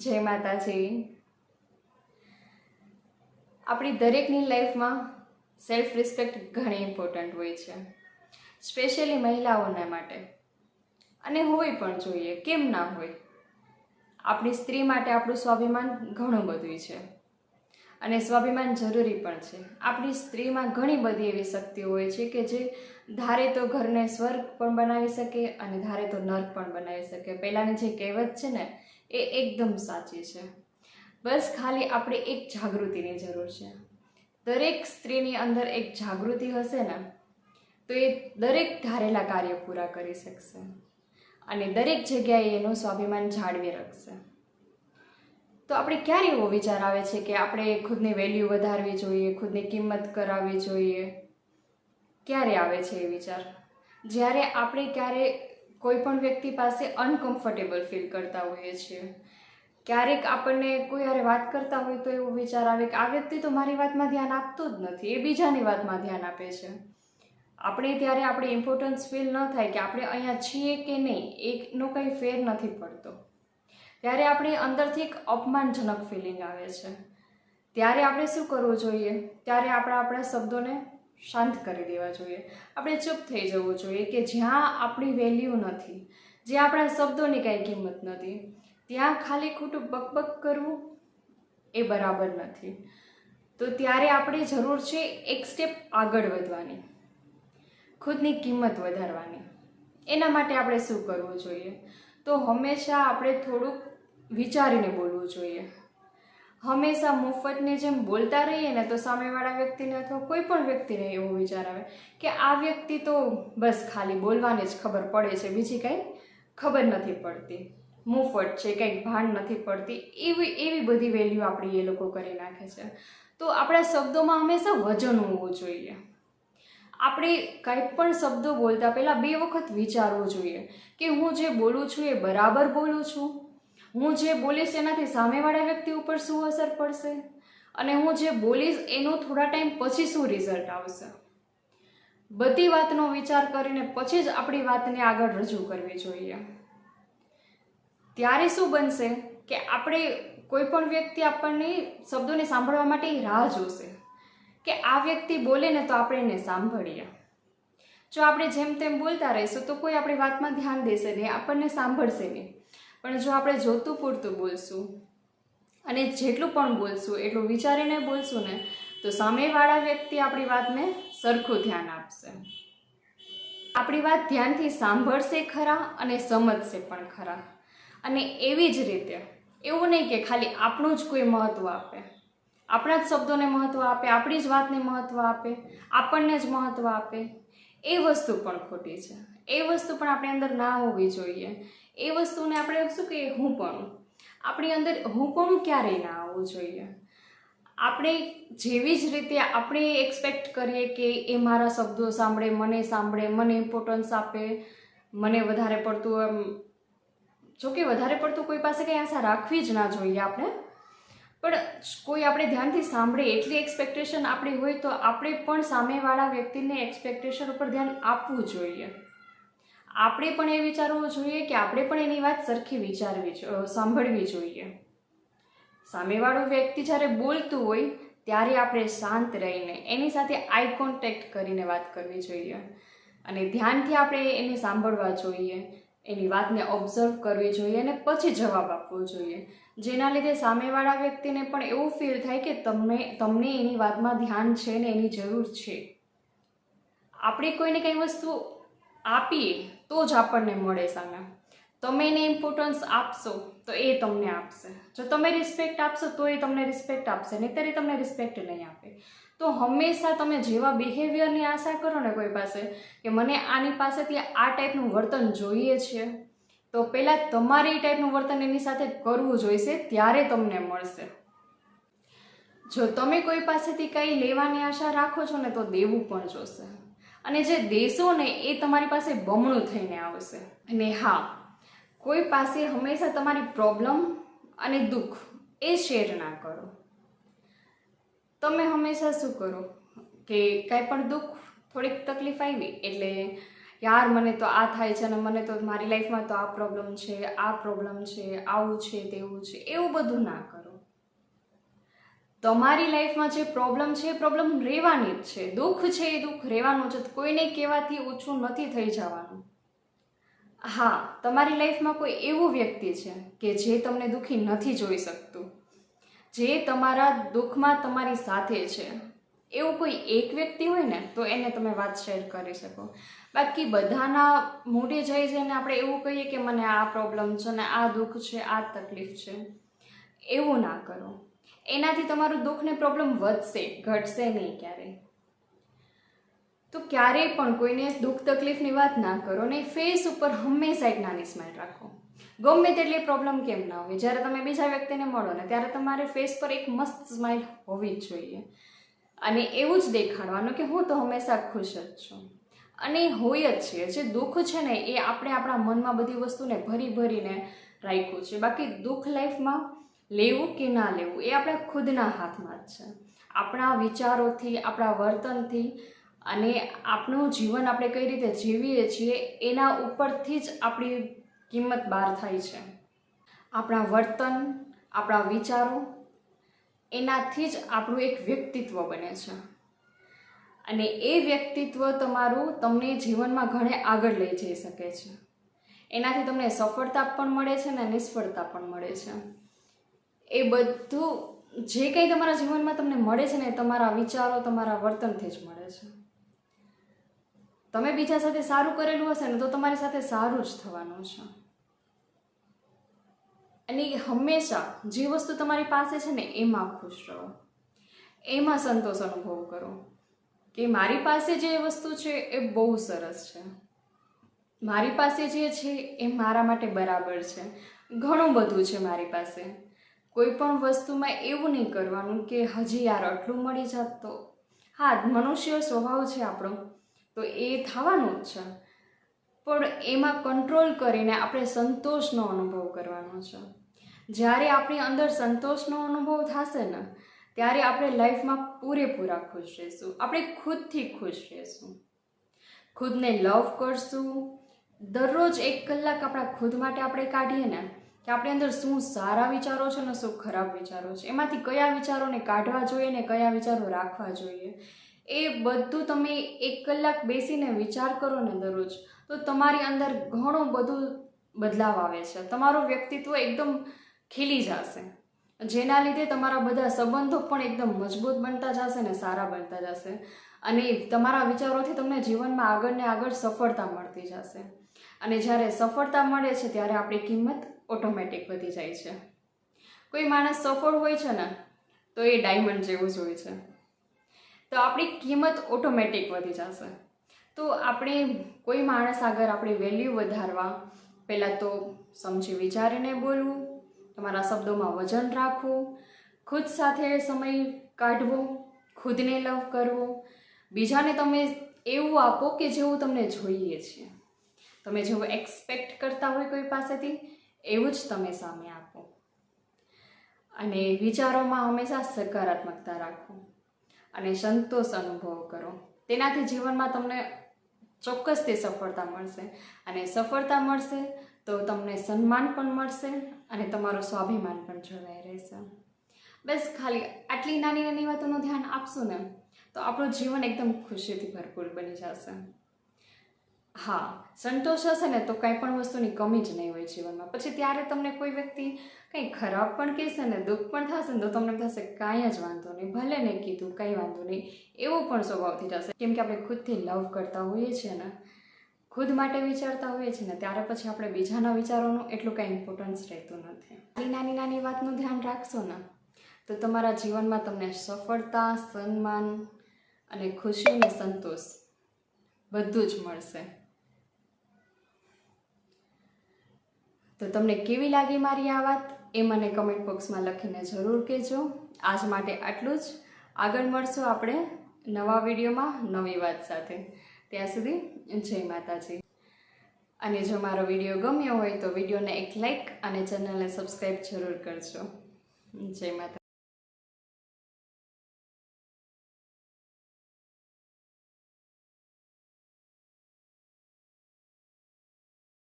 જય માતાજી. આપણી દરેકની લાઈફમાં સેલ્ફ રિસ્પેક્ટ ઘણી ઇમ્પોર્ટન્ટ હોય છે સ્પેશિયલી મહિલાઓને માટે. અને હોય પણ જોઈએ, કેમ ના હોય? આપણી સ્ત્રી માટે આપણું સ્વાભિમાન ઘણું બધું છે. અને સ્વાભિમાન જરૂરી પણ છે. આપણી સ્ત્રીમાં ઘણી બધી એવી શક્તિઓ હોય છે કે જે ધારે તો ઘરને સ્વર્ગ પણ બનાવી શકે અને ધારે તો નર્ક પણ બનાવી શકે. પહેલાંની જે કહેવત છે ને એ એકદમ સાચી છે. બસ ખાલી આપણે એક જાગૃતિની જરૂર છે. દરેક સ્ત્રીની અંદર એક જાગૃતિ હશે ને, તો એ દરેક ધારેલા કાર્ય પૂરા કરી શકશે અને દરેક જગ્યાએ એનું સ્વાભિમાન જાળવી રાખશે. તો આપણે ક્યારે એવો વિચાર આવે છે કે આપણે ખુદની વેલ્યુ વધારવી જોઈએ, ખુદની કિંમત કરાવવી જોઈએ? ક્યારે આવે છે એ વિચાર? જ્યારે આપણે ક્યારે કોઈ પણ વ્યક્તિ પાસે અનકમ્ફર્ટેબલ ફીલ કરતા હોઈએ છીએ. ક્યારેક આપણને કોઈ હારે વાત કરતા હોય તો એવો વિચાર આવે કે આ વ્યક્તિ તો મારી વાતમાં ધ્યાન આપતો જ નથી, એ બીજાની વાતમાં ધ્યાન આપે છે. આપણે ત્યારે આપણે ઇમ્પોર્ટન્સ ફીલ ન થાય કે આપણે અહીંયા છીએ કે નહીં, એકનો કંઈ ફેર નથી પડતો. ત્યારે આપણે અંદરથી એક અપમાનજનક ફિલિંગ આવે છે. ત્યારે આપણે શું કરવું જોઈએ? ત્યારે આપણે આપણા શબ્દોને શાંત કરી દેવા જોઈએ. આપણે ચૂપ થઈ જવું જોઈએ કે જ્યાં આપણી વેલ્યુ નથી, જ્યાં આપણા શબ્દોની કાંઈ કિંમત નથી, ત્યાં ખાલી ખોટું બકબક કરવું એ બરાબર નથી. તો ત્યારે આપણે જરૂર છે એક સ્ટેપ આગળ વધવાની, ખુદની કિંમત વધારવાની. એના માટે આપણે શું કરવું જોઈએ? તો હંમેશા આપણે થોડુંક વિચારીને બોલવું જોઈએ. હંમેશા મફતને જેમ બોલતા રહીએ ને તો સામેવાળા વ્યક્તિને અથવા કોઈ પણ વ્યક્તિને એવો વિચાર આવે કે આ વ્યક્તિ તો બસ ખાલી બોલવાની જ ખબર પડે છે, બીજી કંઈ ખબર નથી પડતી. મુફત છે, કંઈક ભાન નથી પડતી. એવી એવી બધી વેલ્યુ આપણી એ લોકો કરી નાખે છે. તો આપણા શબ્દોમાં હંમેશા વજન હોવું જોઈએ. આપણે કંઈ પણ શબ્દો બોલતા પહેલાં બે વખત વિચારવું જોઈએ કે હું જે બોલું છું એ બરાબર બોલું છું? હું જે બોલીશ એનાથી સામેવાળા વ્યક્તિ ઉપર શું અસર પડશે? અને હું જે બોલીશ એનો થોડા ટાઈમ પછી શું રિઝલ્ટ આવશે? બધી વાતનો વિચાર કરીને પછી જ આપણી વાતને આગળ રજૂ કરવી જોઈએ. ત્યારે શું બનશે કે આપણે કોઈ પણ વ્યક્તિ આપણને શબ્દોને સાંભળવા માટે રાહ જોશે. કે આ વ્યક્તિ બોલે ને તો આપણે એને સાંભળીએ. જો આપણે જેમ તેમ બોલતા રહીશું તો કોઈ આપણી વાતમાં ધ્યાન દેશે નહીં, આપણને સાંભળશે નહીં. પણ જો આપણે જોતું પૂરતું બોલશું અને જેટલું પણ બોલશું, એટલું વિચારીને બોલશું ને, તો સામેવાળા વ્યક્તિ આપણી વાતને સરખું ધ્યાન આપશે. આપણી વાત ધ્યાનથી સાંભળશે ખરા અને સમજશે પણ ખરા. અને એવી જ રીતે, એવું નહીં કે ખાલી આપણું જ કોઈ મહત્ત્વ આપે. આપણા જ શબ્દોને મહત્ત્વ આપે, આપણી જ વાતને મહત્ત્વ આપે, આપણને જ મહત્ત્વ આપે. એ વસ્તુ પણ ખોટી છે. એ વસ્તુ પણ આપણી અંદર ના હોવી જોઈએ. એ વસ્તુને આપણે શું કહીએ? હું પણ આપણી અંદર હું પણ ક્યારેય ના આવવું જોઈએ. આપણે જેવી જ રીતે આપણે એક્સપેક્ટ કરીએ કે એ મારા શબ્દો સાંભળે, મને સાંભળે, મને ઇમ્પોર્ટન્સ આપે, મને વધારે પડતું એમ, જોકે વધારે પડતું કોઈ પાસે કંઈ આશા રાખવી જ ના જોઈએ આપણે. પણ કોઈ આપણે ધ્યાનથી સાંભળે એટલી એક્સપેક્ટેશન આપણી હોય તો આપણે પણ સામેવાળા વ્યક્તિને એક્સપેક્ટેશન ઉપર ધ્યાન આપવું જોઈએ. આપણે પણ એ વિચારવું જોઈએ કે આપણે પણ એની વાત સરખી વિચારવી સાંભળવી જોઈએ. સામેવાળો વ્યક્તિ જ્યારે બોલતું હોય, ત્યારે આપણે શાંત રહીને એની સાથે આઈ કોન્ટેક્ટ કરીને વાત કરવી જોઈએ. અને ધ્યાનથી આપણે એને સાંભળવા જોઈએ, એની વાતને ઓબ્ઝર્વ કરવી જોઈએ અને પછી જવાબ આપવો જોઈએ. જેના લીધે સામેવાળા વ્યક્તિને પણ એવું ફીલ થાય કે તમને તમને એની વાતમાં ધ્યાન છે ને એની જરૂર છે. આપણે કોઈને કંઈ વસ્તુ આપીએ તો જ આપણને મળે સામે તમે એને ઇમ્પોર્ટન્સ આપશો, તો એ તમને આપશે. જો તમે રિસ્પેક્ટ આપશો, તો એ તમને રિસ્પેક્ટ આપશે નહીં તમને રિસ્પેક્ટ નહીં આપે. તો હંમેશા તમે જેવા બિહેવિયરની આશા કરો ને કોઈ પાસે, કે મને આની પાસેથી આ ટાઈપનું વર્તન જોઈએ છે, તો પહેલાં તમારે એ ટાઈપનું વર્તન એની સાથે કરવું જોઈશે, ત્યારે તમને મળશે. જો તમે કોઈ પાસેથી કંઈ લેવાની આશા રાખો છો ને, તો દેવું પણ જોશે. અને જે દેશો ને એ તમારી પાસે બમણું થઈને આવશે અને હા, કોઈ પાસે હંમેશા તમારી પ્રોબ્લેમ અને દુઃખ એ શેર ના કરો. તમે હંમેશા શું કરો? કે કાંઈ પણ દુઃખ થોડીક તકલીફ આવી, એટલે યાર મને તો આ થાય છે અને મને તો મારી લાઈફમાં તો આ પ્રોબ્લેમ છે, આ પ્રોબ્લેમ છે, આવું છે, તેવું છે, એવું બધું ના કરો. તમારી લાઈફમાં જે પ્રોબ્લેમ છે, એ પ્રોબ્લેમ રહેવાની જ છે. દુઃખ છે એ દુઃખ રહેવાનું છે કોઈને કહેવાથી ઓછું નથી થઈ જવાનું. હા, તમારી લાઈફમાં કોઈ એવું વ્યક્તિ છે કે જે તમને દુઃખી નથી જોઈ શકતું. જે તમારા દુઃખમાં તમારી સાથે છે. એવું કોઈ એક વ્યક્તિ હોય ને, તો એને તમે વાત શેર કરી શકો. બાકી બધાના મોઢે જઈ જઈને આપણે એવું કહીએ કે મને આ પ્રોબ્લેમ છે ને આ દુઃખ છે, આ તકલીફ છે. એવું ના કરો. એનાથી તમારું દુઃખ ને પ્રોબ્લેમ વધશે, ઘટશે નહીં ક્યારેય. તો ક્યારેય પણ કોઈને દુઃખ તકલીફની વાત ના કરો ને ફેસ ઉપર હંમેશા એક નાની સ્માઇલ રાખો. ગમે તેટલી પ્રોબ્લેમ કેમ ના હોય, જ્યારે તમે બીજા વ્યક્તિને મળો ને ત્યારે તમારે ફેસ પર એક મસ્ત સ્માઇલ હોવી જ જોઈએ. અને એવું જ દેખાડવાનું કે હું તો હંમેશા ખુશ જ છું. અને હોય જ છે, જે દુઃખ છે ને એ આપણે આપણા મનમાં બધી વસ્તુને ભરી ભરીને રાખ્યું છે. બાકી દુઃખ લાઈફમાં લેવું કે ના લેવું એ આપણા ખુદના હાથમાં જ છે. આપણા વિચારોથી, આપણા વર્તનથી અને આપણું જીવન આપણે કઈ રીતે જીવીએ છીએ એના ઉપરથી જ આપણી કિંમત બહાર થાય છે. આપણા વર્તન, આપણા વિચારો એનાથી જ આપણું એક વ્યક્તિત્વ બને છે. અને એ વ્યક્તિત્વ તમારું તમને જીવનમાં ઘણે આગળ લઈ જઈ શકે છે. એનાથી તમને સફળતા પણ મળે છે ને નિષ્ફળતા પણ મળે છે. એ બધું જે કંઈ તમારા જીવનમાં તમને મળે છે ને તમારા વિચારો, તમારા વર્તનથી જ મળે છે. તમે બીજા સાથે સારું કરેલું હશે ને તો તમારી સાથે સારું જ થવાનું છે. અને હંમેશા જે વસ્તુ તમારી પાસે છે ને એમાં ખુશ રહો. એમાં સંતોષ અનુભવ કરો કે મારી પાસે જે વસ્તુ છે એ બહુ સરસ છે. મારી પાસે જે છે એ મારા માટે બરાબર છે. ઘણું બધું છે મારી પાસે. કોઈ પણ વસ્તુમાં એવું નહીં કરવાનું કે હજી યાર આટલું મળી જાત તો. હા, મનુષ્ય સ્વભાવ છે આપણો, તો એ થવાનું જ છે. પણ એમાં કંટ્રોલ કરીને આપણે સંતોષનો અનુભવ કરવાનો છે. જ્યારે આપણી અંદર સંતોષનો અનુભવ થશે ને, ત્યારે આપણે લાઈફમાં પૂરેપૂરા ખુશ રહીશું. આપણે ખુદથી ખુશ રહીશું. ખુદને લવ કરશું. દરરોજ એક કલાક આપણા ખુદ માટે આપણે કાઢીએ ને કે આપણી અંદર શું સારા વિચારો છે ને શું ખરાબ વિચારો છે? એમાંથી કયા વિચારોને કાઢવા જોઈએ ને કયા વિચારો રાખવા જોઈએ? એ બધું તમે એક કલાક બેસીને વિચાર કરો ને દરરોજ, તો તમારી અંદર ઘણું બધું બદલાવ આવે છે. તમારું વ્યક્તિત્વ એકદમ ખીલી જશે. જેના લીધે તમારા બધા સંબંધો પણ એકદમ મજબૂત બનતા જશે ને સારા બનતા જશે. અને તમારા વિચારોથી તમને જીવનમાં આગળ ને આગળ સફળતા મળતી જશે. અને જ્યારે સફળતા મળે છે, ત્યારે આપણી કિંમત ઓટોમેટિક વધી જાય છે. કોઈ માણસ સફળ હોય છે ને, તો એ ડાયમંડ જેવું જ હોય છે. તો આપણી કિંમત ઓટોમેટિક વધી જશે. તો આપણે કોઈ માણસ આગળ આપણી વેલ્યુ વધારવા, પહેલાં તો સમજી વિચારીને બોલવું, તમારા શબ્દોમાં વજન રાખવું, ખુદ સાથે સમય કાઢવો, ખુદને લવ કરવો. બીજાને તમે એવું આપો કે જેવું તમને જોઈએ છે. તમે જેવું એક્સપેક્ટ કરતા હોય કોઈ પાસેથી એવું જ તમે સામે આપો. અને વિચારોમાં હંમેશા સકારાત્મકતા રાખો અને સંતોષ અનુભવ કરો. તેનાથી જીવનમાં તમને ચોક્કસથી સફળતા મળશે અને સફળતા મળશે તો તમને સન્માન પણ મળશે અને તમારું સ્વાભિમાન પણ જળવાઈ રહેશે. બસ ખાલી આટલી નાની નાની વાતોનું ધ્યાન આપશું ને, તો આપણું જીવન એકદમ ખુશીથી ભરપૂર બની જશે. હા, સંતોષ હશે ને તો કંઈ પણ વસ્તુની કમી જ નહીં હોય જીવનમાં. પછી ત્યારે તમને કોઈ વ્યક્તિ કંઈ ખરાબ પણ કહેશે ને, દુઃખ પણ થશે ને, તો તમને થશે કાંઈ જ વાંધો નહીં, ભલે નહીં કીધું કંઈ વાંધો નહીં, એવો પણ સ્વભાવથી જશે કેમ કે આપણે ખુદથી લવ કરતા હોઈએ છીએ ને, ખુદ માટે વિચારતા હોઈએ છીએ ને, ત્યારે પછી આપણે બીજાના વિચારોનું એટલું કાંઈ ઇમ્પોર્ટન્સ રહેતું નથી. નાની નાની વાતનું ધ્યાન રાખશો ને, તો તમારા જીવનમાં તમને સફળતા, સન્માન અને ખુશી અને સંતોષ બધું જ મળશે. તો તમને કેવી લાગી મારી આ વાત એ મને કમેન્ટ બોક્સમાં લખીને જરૂર કહેજો. આજ માટે આટલું જ. આગળ મળશું આપણે નવા વિડીયોમાં નવી વાત સાથે. ત્યાં સુધી જય માતાજી. અને જો મારો વીડિયો ગમ્યો હોય તો વિડીયોને એક લાઈક અને ચેનલને સબસ્ક્રાઈબ જરૂર કરજો. જય માતા